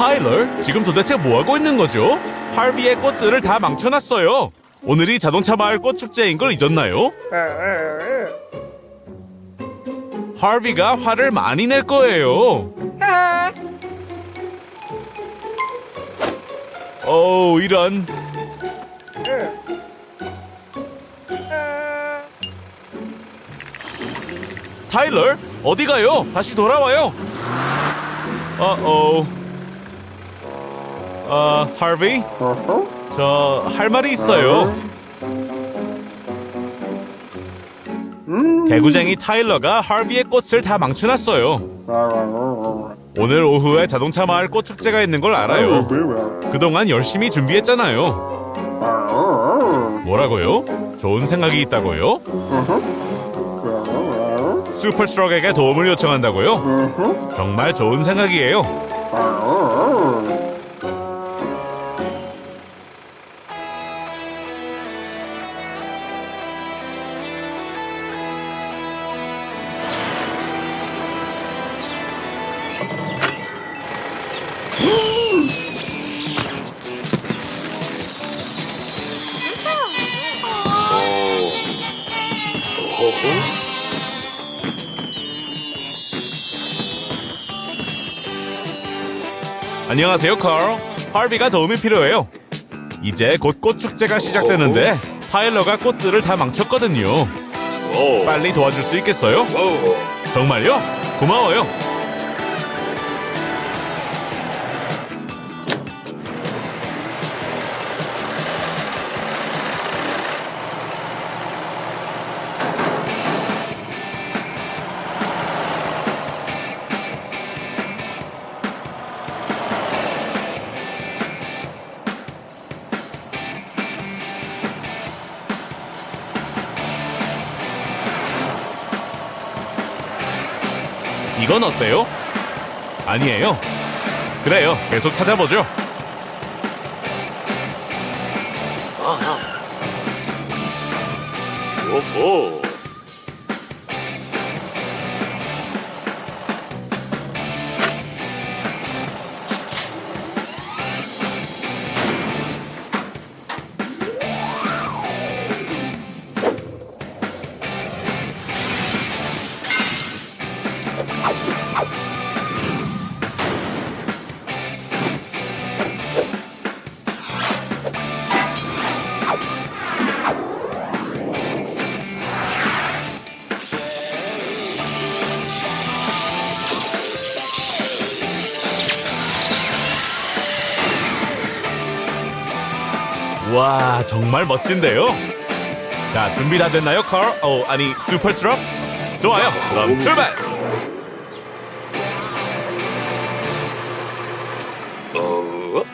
타일러, 지금 도대체 뭐 하고 있는 거죠? 할비의 꽃들을 다 망쳐놨어요. 오늘이 자동차 마을 꽃 축제인 걸 잊었나요? 할비가 화를 많이 낼 거예요. 어, 이런. 타일러, 어디 가요? 다시 돌아와요. 어어. 어, 할비? 저 할 말이 있어요. 개구쟁이 타일러가 할비의 꽃을 다 망쳐놨어요. 오늘 오후에 자동차 마을 꽃 축제가 있는 걸 알아요. 그동안 열심히 준비했잖아요. 뭐라고요? 좋은 생각이 있다고요? 슈퍼 트럭에게 도움을 요청한다고요? 정말 좋은 생각이에요. 안녕하세요, 카л. 할비가 도움이 필요해요. 이제 곧 꽃 축제가 시작되는데 타일러가 꽃들을 다 망쳤거든요. 빨리 도와줄 수 있겠어요? 정말요? 고마워요. 이건 어때요? 아니에요. 그래요. 계속 찾아보죠. 와, 정말 멋진데요? 자, 준비 다 됐나요, 컬? 어, 아니, 슈퍼 트럭? 좋아요. 그럼 출발! 어?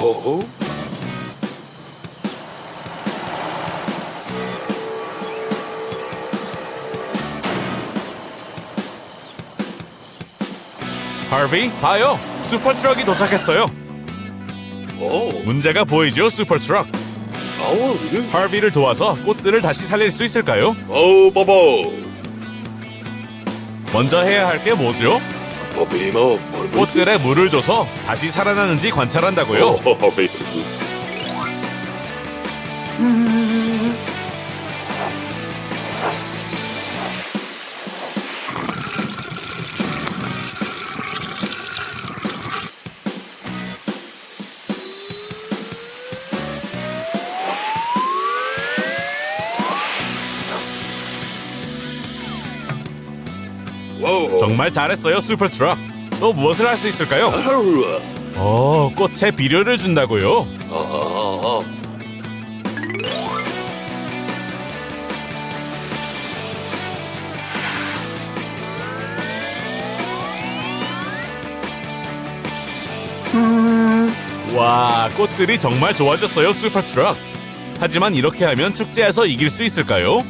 오호. 할비, 봐요. 슈퍼 트럭이 도착했어요. 오. 문제가 보이죠, 슈퍼 트럭? 아우. 할비를 도와서 꽃들을 다시 살릴 수 있을까요? 오 바보. 먼저 해야 할 게 뭐죠? 버비리모. 꽃들에 물을 줘서 다시 살아나는지 관찰한다고요. 오호. 와 정말 잘했어요, 슈퍼 트럭. 또 무엇을 할 수 있을까요? 어, 꽃에 비료를 준다고요. 아하하. 와, 꽃들이 정말 좋아졌어요, 슈퍼 트럭. 하지만 이렇게 하면 축제에서 이길 수 있을까요?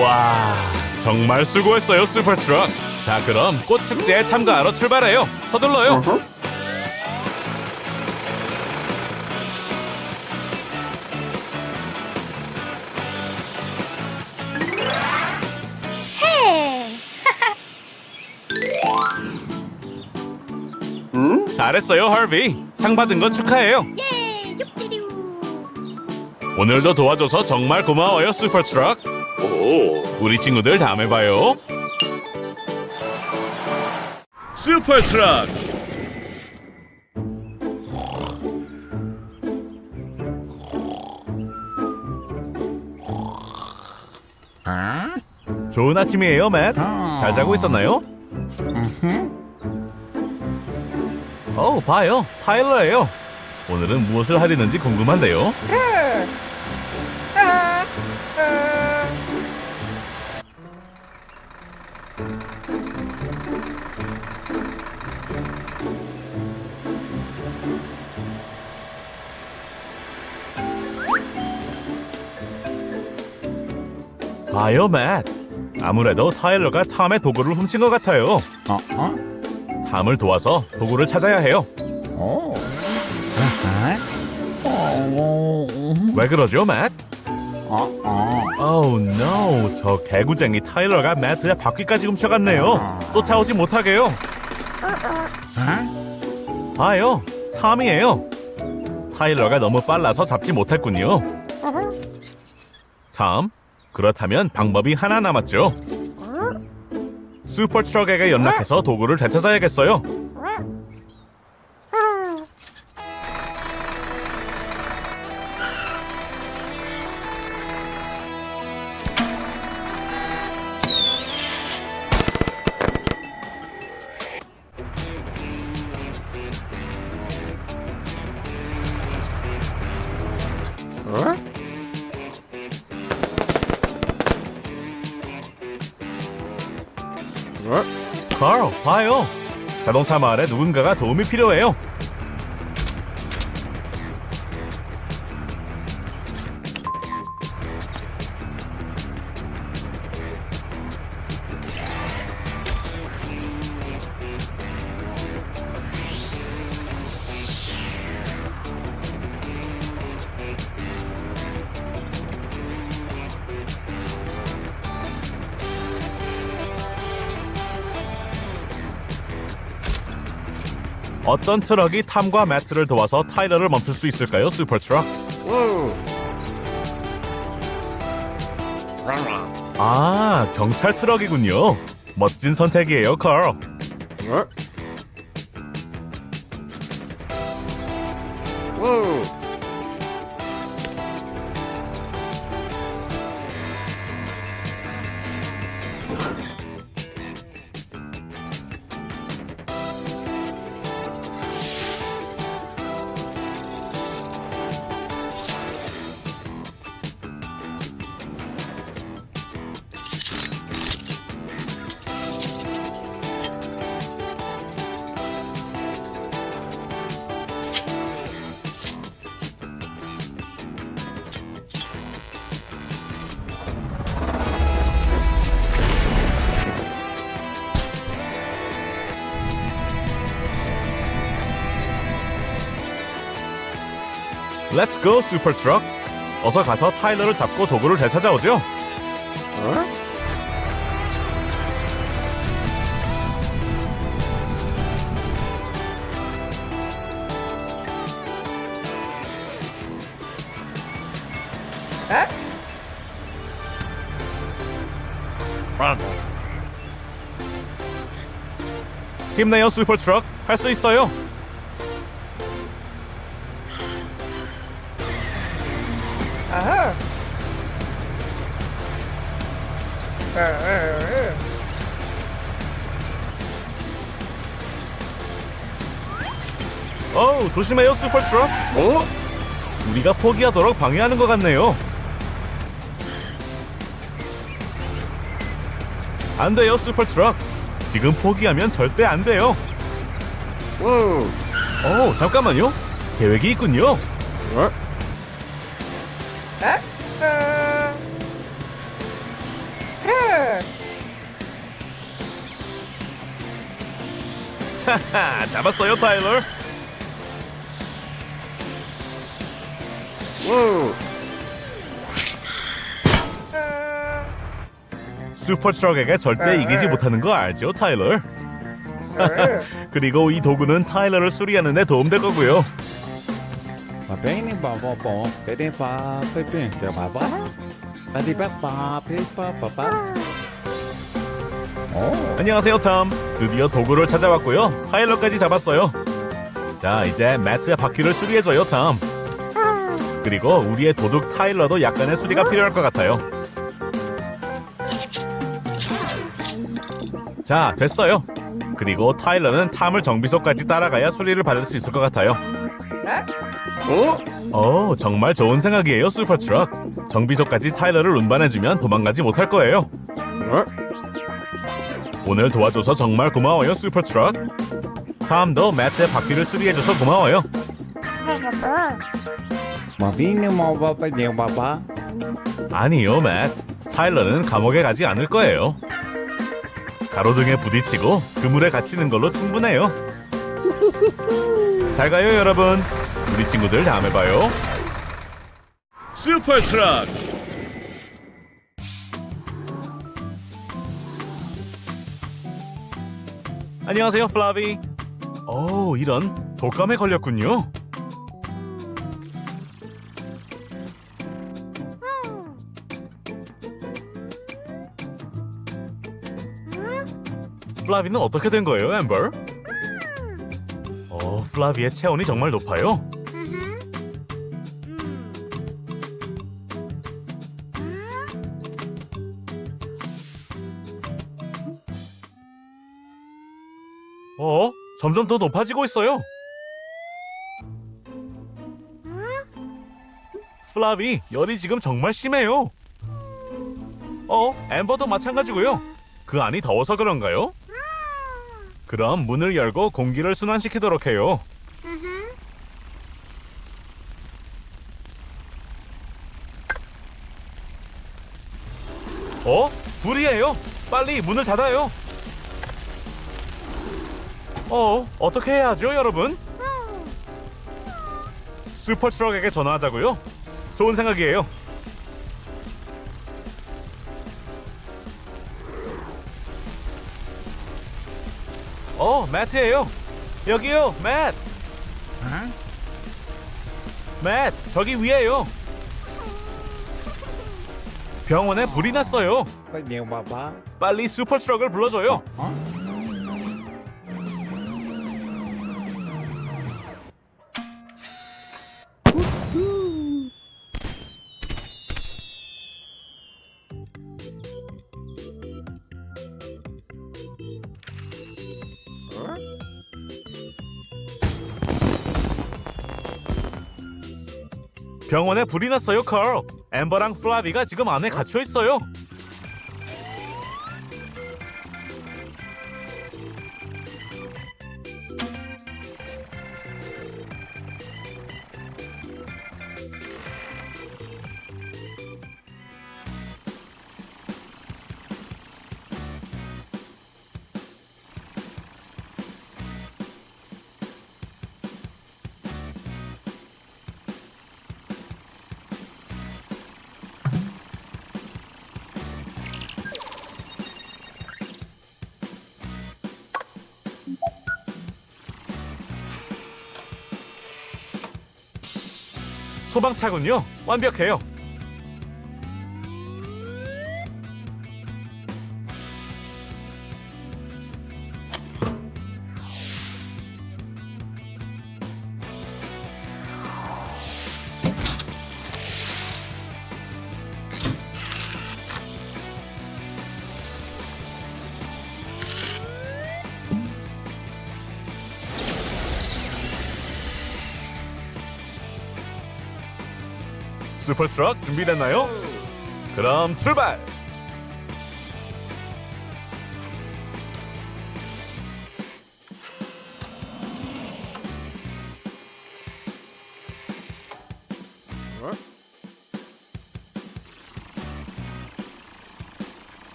와, 정말 수고했어요, 슈퍼트럭. 자, 그럼 꽃 축제에 참가하러 출발해요. 서둘러요. 잘했어요, harvey. 상 받은 거 축하해요. 예. 오늘도 도와줘서 정말 고마워요, 슈퍼트럭. 오. 우리 친구들 다음에 봐요. 슈퍼 트럭. 좋은 아침이에요, 맷. 잘 자고 있었나요? 어, 봐요. 타일러예요. 오늘은 무엇을 하려는지 궁금한데요. 봐요, 맷. 아무래도 타일러가 탐의 도구를 훔친 것 같아요. 탐을 도와서 도구를 찾아야 해요. 왜 그러죠, 맷? Oh no, 저 개구쟁이 타일러가 매트의 바퀴까지 훔쳐갔네요. 쫓아오지 못하게요. 봐요, 탐이에요. 타일러가 너무 빨라서 잡지 못했군요. 탐, 그렇다면 방법이 하나 남았죠. 슈퍼트럭에게 연락해서 도구를 되찾아야겠어요. 카로, 봐요. 자동차 마을에 누군가가 도움이 필요해요. 어떤 트럭이 탐과 매트를 도와서 타일러를 멈출 수 있을까요, 슈퍼트럭? 아, 경찰 트럭이군요. 멋진 선택이에요, 컬. 렛츠 고, 슈퍼트럭. 어서 가서 타일러를 잡고 도구를 되찾아오죠. 힘내요, 슈퍼 트럭. 할 수 있어요. 조심해요, 슈퍼트럭. 어? 우리가 포기하도록 방해하는 것 같네요. 안 돼요, 슈퍼트럭. 지금 포기하면 절대 안 돼요. 음. 어, 잠깐만요. 계획이 있군요. 어? 잡았어요, 타일러. 슈퍼트럭에게 절대 이기지 못하는 거 알죠, 타일러? 그리고 이 도구는 타일러를 수리하는 데 도움될 거고요. 안녕하세요, 톰. 드디어 도구를 찾아왔고요. 타일러까지 잡았어요. 자, 이제 매트의 바퀴를 수리해줘요, 톰. 그리고 우리의 도둑 타일러도 약간의 수리가 필요할 것 같아요. 자, 됐어요. 그리고 타일러는 탐을 정비소까지 따라가야 수리를 받을 수 있을 것 같아요. 어? 어, 정말 좋은 생각이에요, 슈퍼트럭. 정비소까지 타일러를 운반해주면 도망가지 못할 거예요. 오늘 도와줘서 정말 고마워요, 슈퍼트럭. 다음도 매트의 바퀴를 수리해줘서 고마워요. 아니요, 맷. 타일러는 감옥에 가지 않을 거예요. 가로등에 부딪히고 그물에 갇히는 걸로 충분해요. 잘 가요, 여러분. 우리 친구들 다음에 봐요. 슈퍼 트럭! 안녕하세요, 플라비. 오, 이런 독감에 걸렸군요. 플라비는 어떻게 된 거예요, 엠버? 어, 플라비의 체온이 정말 높아요. 어? 점점 더 높아지고 있어요. 플라비, 열이 지금 정말 심해요. 어, 엠버도 마찬가지고요. 그 안이 더워서 그런가요? 그럼 문을 열고 공기를 순환시키도록 해요. 어? 불이에요. 빨리 문을 닫아요. 어, 어떻게 해야 하죠, 여러분? 슈퍼트럭에게 전화하자고요. 좋은 생각이에요. 매트예요. 여기요, 매트. 매트, 저기 위에요. 병원에 불이 났어요. 빨리 슈퍼 트럭을 불러줘요. 병원에 불이 났어요, 컬. 엠버랑 플라비가 지금 안에 갇혀 있어요. 소방차군요. 완벽해요. 슈퍼트럭 준비됐나요? 그럼 출발!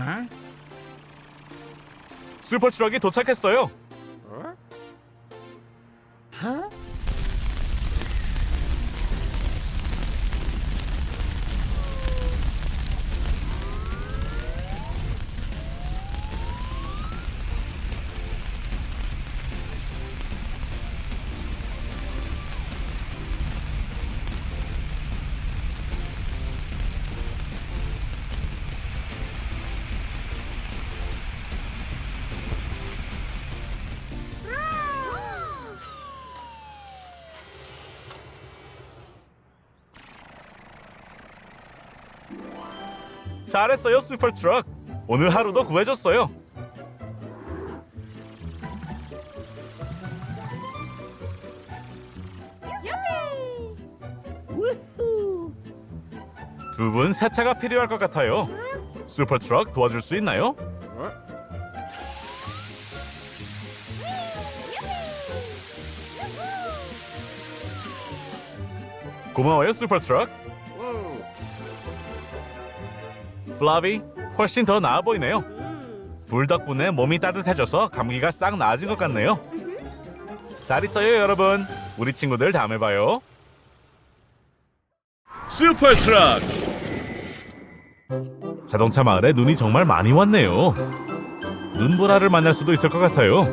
Huh? 슈퍼 트럭이 도착했어요. 잘했어요, 슈퍼 트럭. 오늘 하루도 구해줬어요. 두 분 세차가 필요할 것 같아요. 슈퍼 트럭 도와줄 수 있나요? 고마워요, 슈퍼 트럭. 플라비 훨씬 더 나아 보이네요. 불 덕분에 몸이 따뜻해져서 감기가 싹 나아진 것 같네요. 잘 있어요, 여러분. 우리 친구들 다음에 봐요. 슈퍼 트럭. 자동차 마을에 눈이 정말 많이 왔네요. 눈보라를 만날 수도 있을 것 같아요.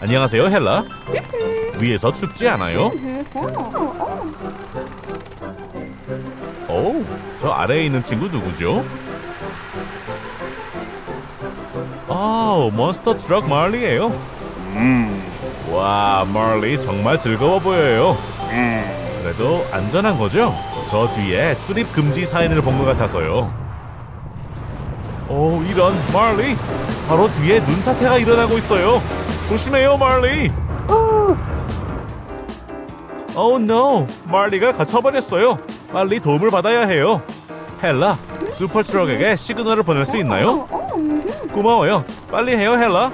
안녕하세요, 헬라. 위에서 춥지 않아요? 오, 저 아래에 있는 친구 누구죠? 아, 몬스터 트럭 말리예요. 와, 말리 정말 즐거워 보여요. 그래도 안전한 거죠? 저 뒤에 출입 금지 사인을 본 것 같아서요. 오, 이런 말리. 바로 뒤에 눈사태가 일어나고 있어요. 조심해요, 말리. 오, oh, no. 말리가 갇혀버렸어요. 빨리 도움을 받아야 해요. 헬라, 슈퍼 트럭에게 시그널을 보낼 수 있나요? 고마워요. 빨리 해요, 헬라.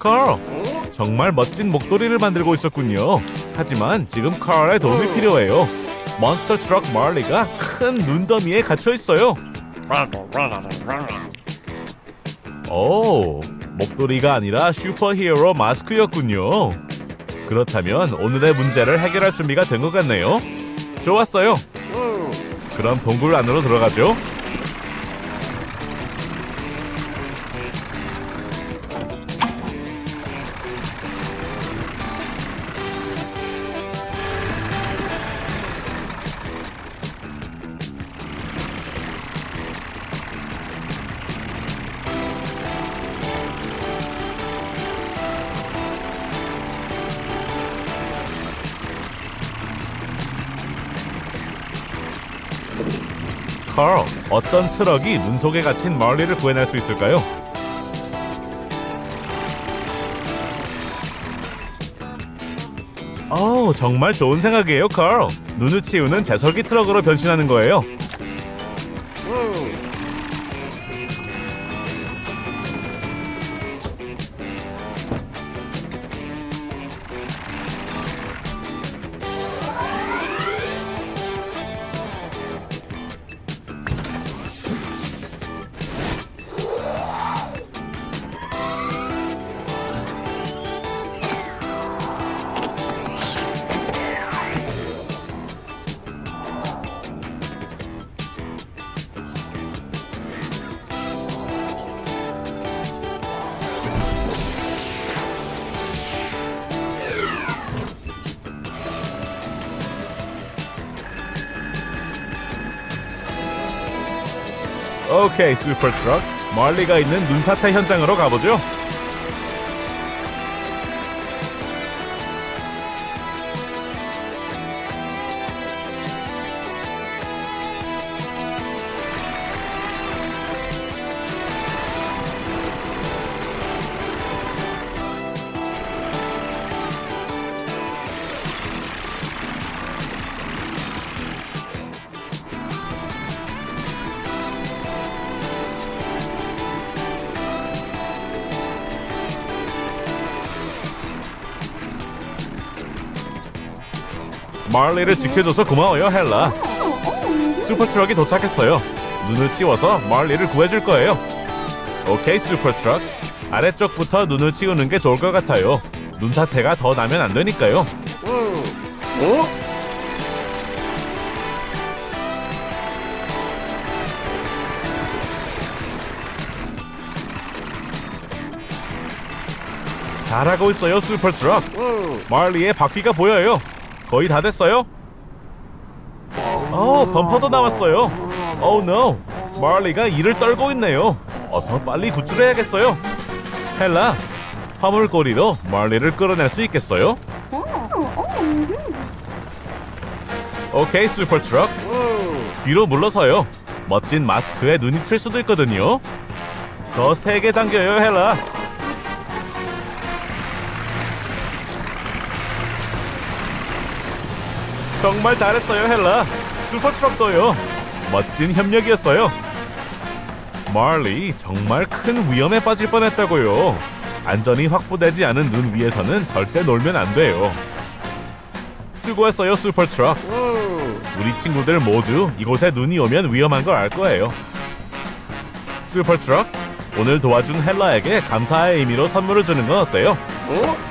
카л, 정말 멋진 목도리를 만들고 있었군요. 하지만 지금 카알의 도움이 필요해요. 몬스터 트럭 말리가 큰 눈더미에 갇혀 있어요. 오, 목도리가 아니라 슈퍼히어로 마스크였군요. 그렇다면 오늘의 문제를 해결할 준비가 된 것 같네요. 좋았어요. 그럼 동굴 안으로 들어가죠. 카л, 어떤 트럭이 눈 속에 갇힌 멀리를 구해낼 수 있을까요? 어, 정말 좋은 생각이에요, 카л. 눈을 치우는 제설기 트럭으로 변신하는 거예요. 오케이, 슈퍼 트럭. 멀리 가 있는 눈사태 현장으로 가보죠. 말리를 지켜줘서 고마워요 헬라. 슈퍼트럭이 도착했어요. 눈을 치워서 말리를 구해줄 거예요. 오케이 슈퍼트럭. 아래쪽부터 눈을 치우는 게 좋을 것 같아요. 눈 사태가 더 나면 안 되니까요. 어? 잘하고 있어요 슈퍼트럭. 말리의 바퀴가 보여요 거의 다 됐어요? 어 범퍼도 나왔어요. 오우 노 말리가 이를 떨고 있네요. 어서 빨리 구출해야겠어요. 헬라 화물고리로 말리를 끌어낼 수 있겠어요? 오케이 슈퍼 트럭. 뒤로 물러서요. 멋진 마스크에 눈이 튈 수도 있거든요. 더 세게 당겨요 헬라 정말 잘했어요 헬라. 슈퍼트럭도요. 멋진 협력이었어요. 말리 정말 큰 위험에 빠질 뻔했다고요. 안전이 확보되지 않은 눈 위에서는 절대 놀면 안 돼요. 수고했어요 슈퍼트럭. 우리 친구들 모두 이곳에 눈이 오면 위험한 걸 알 거예요. 슈퍼트럭 오늘 도와준 헬라에게 감사의 의미로 선물을 주는 건 어때요? 어?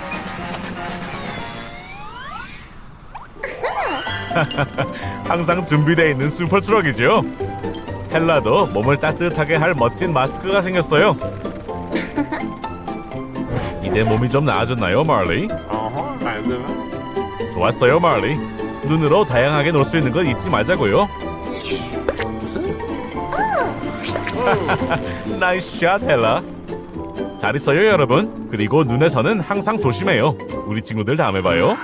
항상 준비되어 있는 슈퍼트럭이죠. 헬라도 몸을 따뜻하게 할 멋진 마스크가 생겼어요. 이제 몸이 좀 나아졌나요, 말리? 좋았어요, 말리. 눈으로 다양하게 놀 수 있는 건 잊지 말자고요. 나이스 샷, 헬라. 잘 있어요, 여러분. 그리고 눈에서는 항상 조심해요. 우리 친구들 다음에 봐요.